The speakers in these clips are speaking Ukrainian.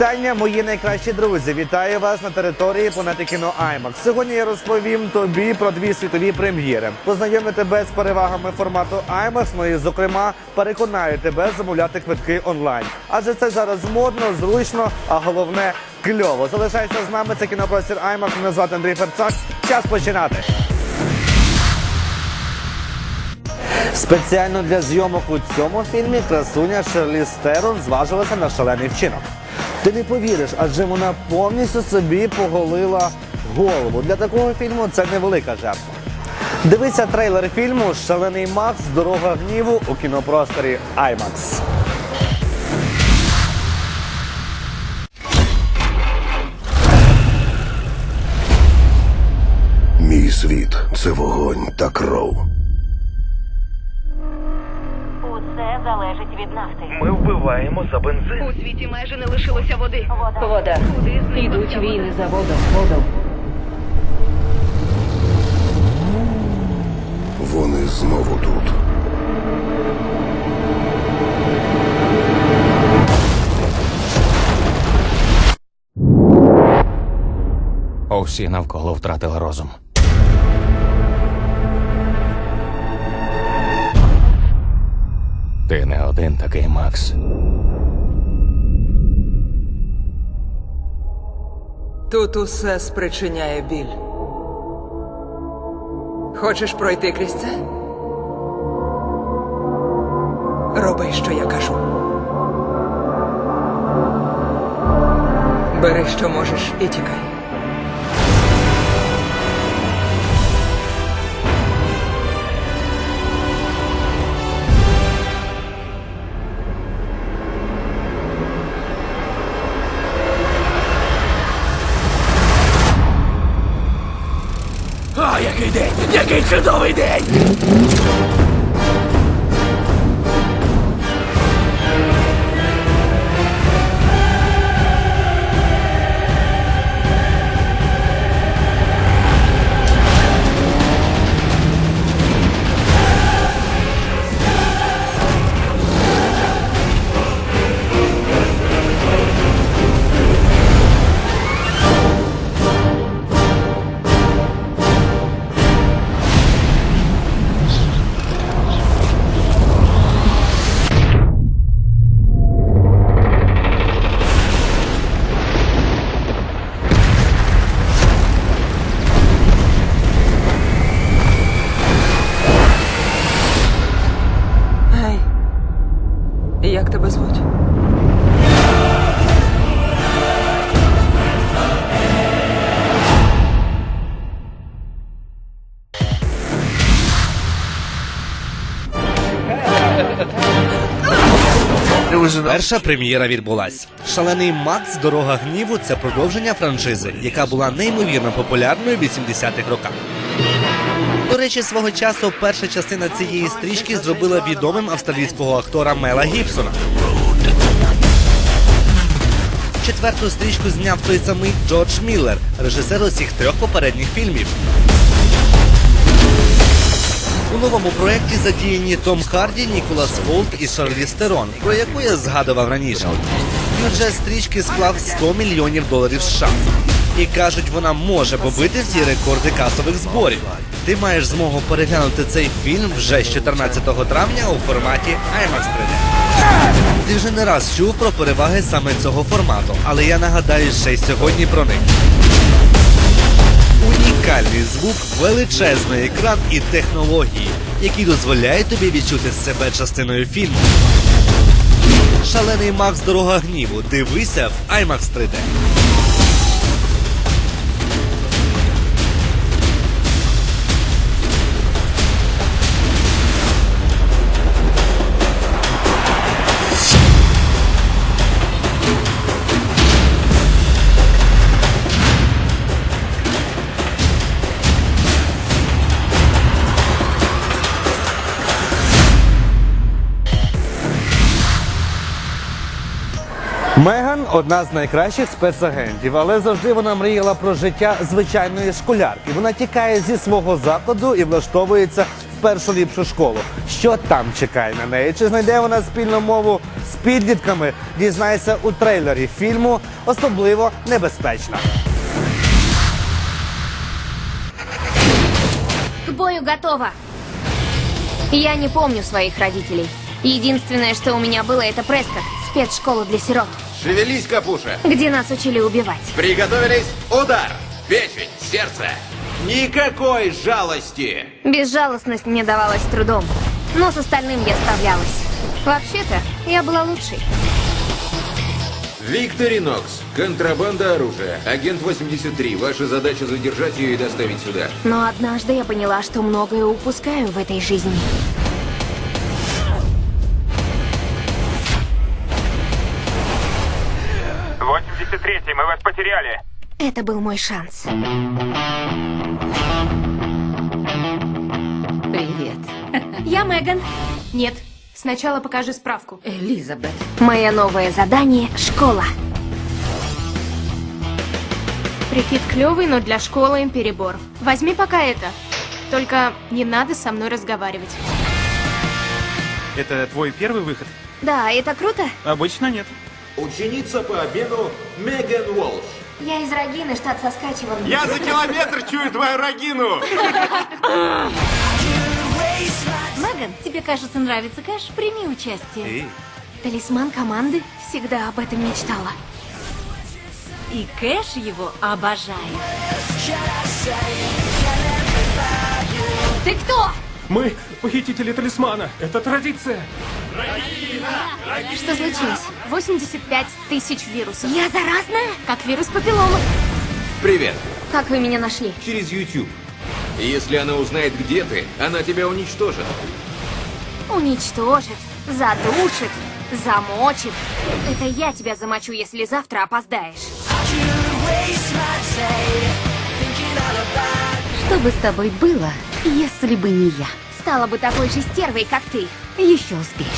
Вітання, мої найкращі друзі. Вітаю вас на території планети кіно IMAX. Сьогодні я розповім тобі про дві світові прем'єри. Познайомлю тебе з перевагами формату IMAX, ну і зокрема переконаю тебе замовляти квитки онлайн. Адже це зараз модно, зручно, а головне кльово. Залишайся з нами. Це кінопростір IMAX. Мене звати Андрій Ферцак. Час починати. Спеціально для зйомок у цьому фільмі красуня Шерлі Стерон зважилася на шалений вчинок. Ти не повіриш, адже вона повністю собі поголила голову. Для такого фільму це невелика жертва. Дивися трейлер фільму Шалений Макс. Дорога гніву у кінопросторі IMAX. Мій світ це вогонь та кров. Залежить від нафти. Ми вбиваємо за бензин. У світі майже не лишилося води. Вода. Вода. Куди взяти? війни за воду. Воду. Вони знову тут. Усі навколо втратили розум. Один такий, Макс. Тут усе спричиняє біль. Хочеш пройти крізь це? Роби, що я кажу. Бери, що можеш, і тікай. чудовий день! Перша прем'єра відбулась. Шалений Макс Дорога гніву це продовження франшизи, яка була неймовірно популярною в 80-х роках. До речі, свого часу перша частина цієї стрічки зробила відомим австралійського актора Мела Гібсона. Четверту стрічку зняв той самий Джордж Міллер, режисер усіх трьох попередніх фільмів. У новому проєкті задіяні Том Харді, Ніколас Фолк і Шарлі Стерон, про яку я згадував раніше. Бюджет стрічки склав 100 мільйонів доларів США. І кажуть, вона може побити всі рекорди касових зборів. Ти маєш змогу переглянути цей фільм вже з 14 травня у форматі IMAX 3D. Ти вже не раз чув про переваги саме цього формату, але я нагадаю ще й сьогодні про них. Унікальний звук, величезний екран і технології, які дозволяють тобі відчути себе частиною фільму. Шалений Макс Дорога гніву. Дивися в IMAX 3D. Одна з найкращих спецагентів, але завжди вона мріяла про життя звичайної школярки. Вона тікає зі свого закладу і влаштовується в першу ліпшу школу. Що там чекає на неї? Чи знайде вона спільну мову з підлітками? Дізнається у трейлері фільму особливо небезпечна. К бою готова. Я не помню своих родителей. Единственное, что у меня было, это Прескот, спецшкола для сирот, Шевелись, капуша. где нас учили убивать. Приготовились. Удар. Печень, сердце. Никакой жалости. Безжалостность мне давалась трудом, но с остальным я справлялась. Вообще-то, я была лучшей. Викторинокс. Контрабанда оружия. Агент 83. Ваша задача задержать ее и доставить сюда. Но однажды я поняла, что многое упускаю в этой жизни. Вас потеряли. Это был мой шанс. Привіт. Я Меган. Нет, сначала покажи справку. Елізабет. Мое новое задание — школа. Прикид клевый, но для школы им перебор. Возьми пока это. Только не надо со мной разговаривать. Это твой первый выход? Да, это круто. Обычно нет. Ученица по обмену Меган Уолш. Я из Рогины, штат Соскачеван. за километр чую твою рогину. Меган, тебе, кажется, нравится кэш? Прими участие. Эй, Талисман команды всегда об этом мечтала. И Кэш его обожает. Ты кто? Мы похитители талисмана. Это традиция. Что случилось? 85 тысяч вирусов. Я заразная? Как вирус папилломы. Привет. Как вы меня нашли? Через YouTube. Если она узнает, где ты, она тебя уничтожит. Уничтожит, задушит, замочит. Это я тебя замочу, если завтра опоздаешь. Что бы с тобой было, если бы не я? Стала бы такой же стервой, как ты. Еще успеешь.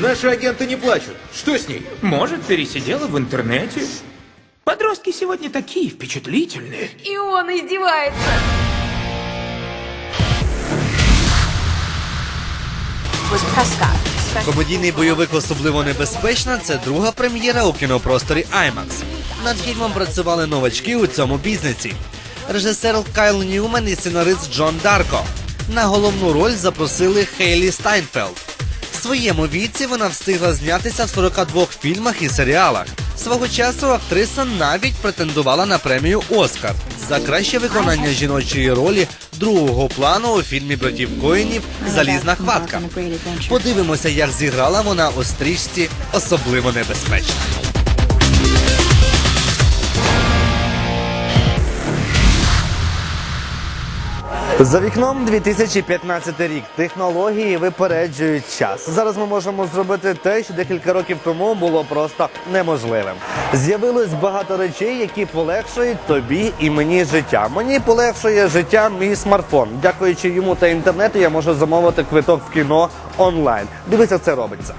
Наши агенты не плачут. Что с ней? Может, пересидела в интернете? Подростки сегодня такие впечатлительные. И он издевается. Комедійний бойовик особливо небезпечна. Це друга прем'єра у кінопросторі IMAX. Над фільмом працювали новачки у цьому бізнесі. Режисер Кайл Ньюман і сценарист Джон Дарко. На головну роль запросили Хейлі Стайнфелд. В своєму віці вона встигла знятися в 42 фільмах і серіалах. Свого часу актриса навіть претендувала на премію Оскар за краще виконання жіночої ролі другого плану у фільмі братів Коїнів Залізна хватка. Подивимося, як зіграла вона у стрічці особливо небезпечно. За вікном 2015 рік. Технології випереджують час. Зараз ми можемо зробити те, що декілька років тому було просто неможливим. З'явилось багато речей, які полегшують тобі і мені життя. Мені полегшує життя мій смартфон. Дякуючи йому та інтернету, я можу замовити квиток в кіно онлайн. Дивіться, це робиться.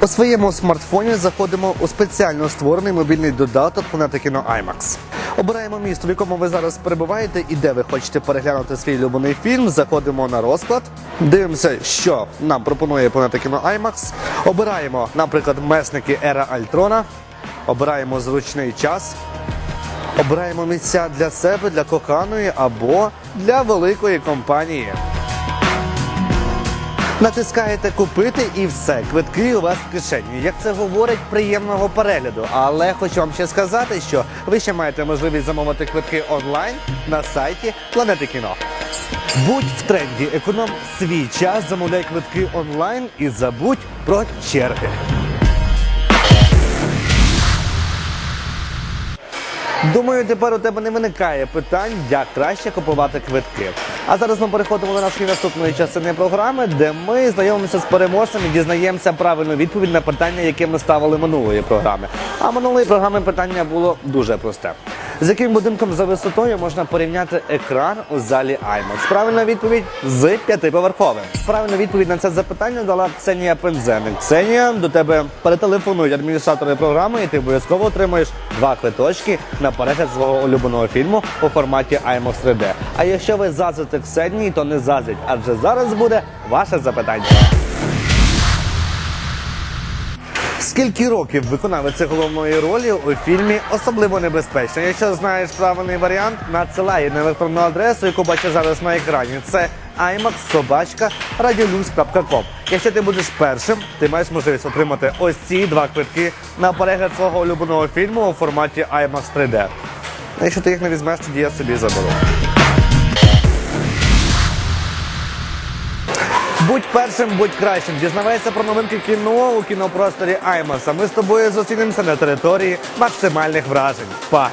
У своєму смартфоні заходимо у спеціально створений мобільний додаток Планета кіно IMAX. Обираємо місто, в якому ви зараз перебуваєте і де ви хочете переглянути свій улюблений фільм. Заходимо на розклад, дивимося, що нам пропонує Планета кіно IMAX. Обираємо, наприклад, месники Ера Альтрона. Обираємо зручний час. Обираємо місця для себе, для коханої або для великої компанії. Натискаєте купити і все. Квитки у вас в кишені. Як це говорить, приємного перегляду. Але хочу вам ще сказати, що ви ще маєте можливість замовити квитки онлайн на сайті Планети кіно. Будь в тренді, економ свій час, замовляй квитки онлайн і забудь про черги. Думаю, тепер у тебе не виникає питань, як краще купувати квитки. А зараз ми переходимо до нашої наступної частини програми, де ми знайомимося з переможцем і дізнаємося правильну відповідь на питання, яке ми ставили минулої програми. А минулої програми питання було дуже просте. З яким будинком за висотою можна порівняти екран у залі IMAX? Правильна відповідь з п'ятиповерховим. Правильну відповідь на це запитання дала Ксенія Пензеник. Ксенія, до тебе перетелефонують адміністратори програми, і ти обов'язково отримаєш два квиточки на перегляд свого улюбленого фільму у форматі IMAX 3D. А якщо ви зазите Ксенії, то не зазить, адже зараз буде ваше запитання. Скільки років виконавець головної ролі у фільмі особливо небезпечно? Якщо знаєш правильний варіант, надсилай на електронну адресу, яку бачиш зараз на екрані. Це imaxsobachka.radiolux.com. Якщо ти будеш першим, ти маєш можливість отримати ось ці два квитки на перегляд свого улюбленого фільму у форматі IMAX 3D. Якщо ти їх не візьмеш, тоді я собі заберу. Будь першим, будь кращим. Дізнавайся про новинки кіно у кінопросторі IMAX. А ми з тобою зустрінемося на території максимальних вражень. Па!